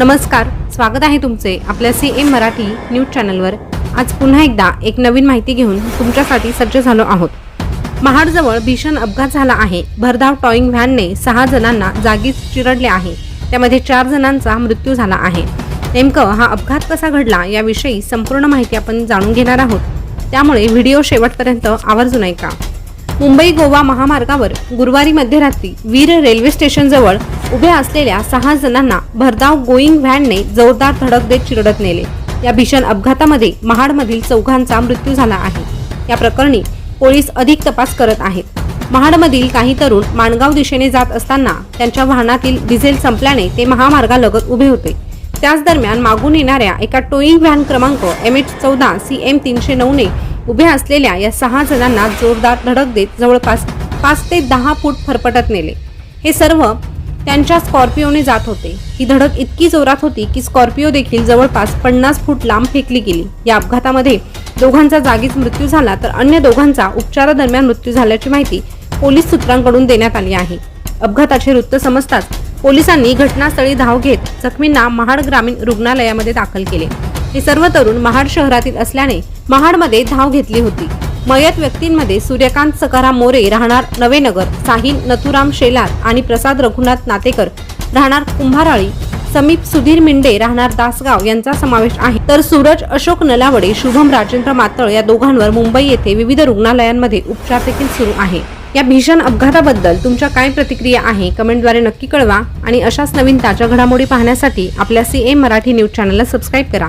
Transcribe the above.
नमस्कार स्वागत आहे तुमचे आपल्या सी एम मराठी न्यूज चॅनलवर. आज पुन्हा एकदा एक नवीन माहिती घेऊन तुमच्यासाठी सज्ज झालो आहोत. महाडजवळ भीषण अपघात झाला आहे. भरधाव टॉईंग व्हॅनने सहा जणांना जागीच चिरडले आहे. त्यामध्ये चार जणांचा मृत्यू झाला आहे. नेमकं हा अपघात कसा घडला याविषयी संपूर्ण माहिती आपण जाणून घेणार आहोत. त्यामुळे व्हिडिओ शेवटपर्यंत आवर्जून ऐका. मुंबई गोवा महामार्गावर गुरुवारी मध्यरात्री वीर रेल्वे स्टेशनजवळ उभ्या असलेल्या सहा जणांना भरधाव गोईंग व्हॅनने जोरदार धडक देत चिरडत नेले. या भीषण अपघातामध्ये महाडमधील चौघांचा मृत्यू झाला आहे. या प्रकरणी पोलीस अधिक तपास करत आहेत. महाडमधील काही तरुण माणगाव दिशेने जात असताना त्यांच्या वाहनातील डिझेल संपल्याने ते महामार्गालगत उभे होते. त्याच दरम्यान मागून येणाऱ्या एका टोईंग व्हॅन क्रमांक एम एच चौदा सी एम तीनशे नऊने उभ्या असलेल्या या सहा जणांना जोरदार धडक देत जवळपास पाच ते दहा फूट फरफटत नेले. हे सर्व त्यांच्या स्कॉर्पिओने जात होते. ही धडक इतकी जोरात होती की स्कॉर्पिओ देखील जवळपास पन्नास फूट लांब फेकली गेली. या अपघातामध्ये दोघांचा जागीच मृत्यू झाला तर अन्य दोघांचा उपचारादरम्यान मृत्यू झाल्याची माहिती पोलीस सूत्रांकडून देण्यात आली आहे. अपघाताचे वृत्त समजताच पोलिसांनी घटनास्थळी धाव घेत जखमींना महाड ग्रामीण रुग्णालयामध्ये दाखल केले. हे सर्व तरुण महाड शहरातील असल्याने महाडमध्ये धाव घेतली होती. मयत व्यक्तींमध्ये सूर्यकांत सकाराम मोरे राहणार नवेनगर साहिल नथुराम शेलार आणि प्रसाद रघुनाथ नातेकर राहणार कुंभाराळी समीप सुधीर मिंडे राहणार दासगाव यांचा समावेश आहे. तर सूरज अशोक नलावडे शुभम राजेंद्र मातळ या दोघांवर मुंबई येथे विविध रुग्णालयांमध्ये उपचार देखील सुरू आहे. या भीषण अपघाताबद्दल तुमच्या काय प्रतिक्रिया आहे? कमेंटद्वारे नक्की कळवा आणि अशाच नवीन ताज्या घडामोडी पाहण्यासाठी आपल्या सी एम मराठी न्यूज चॅनलला सबस्क्राईब करा.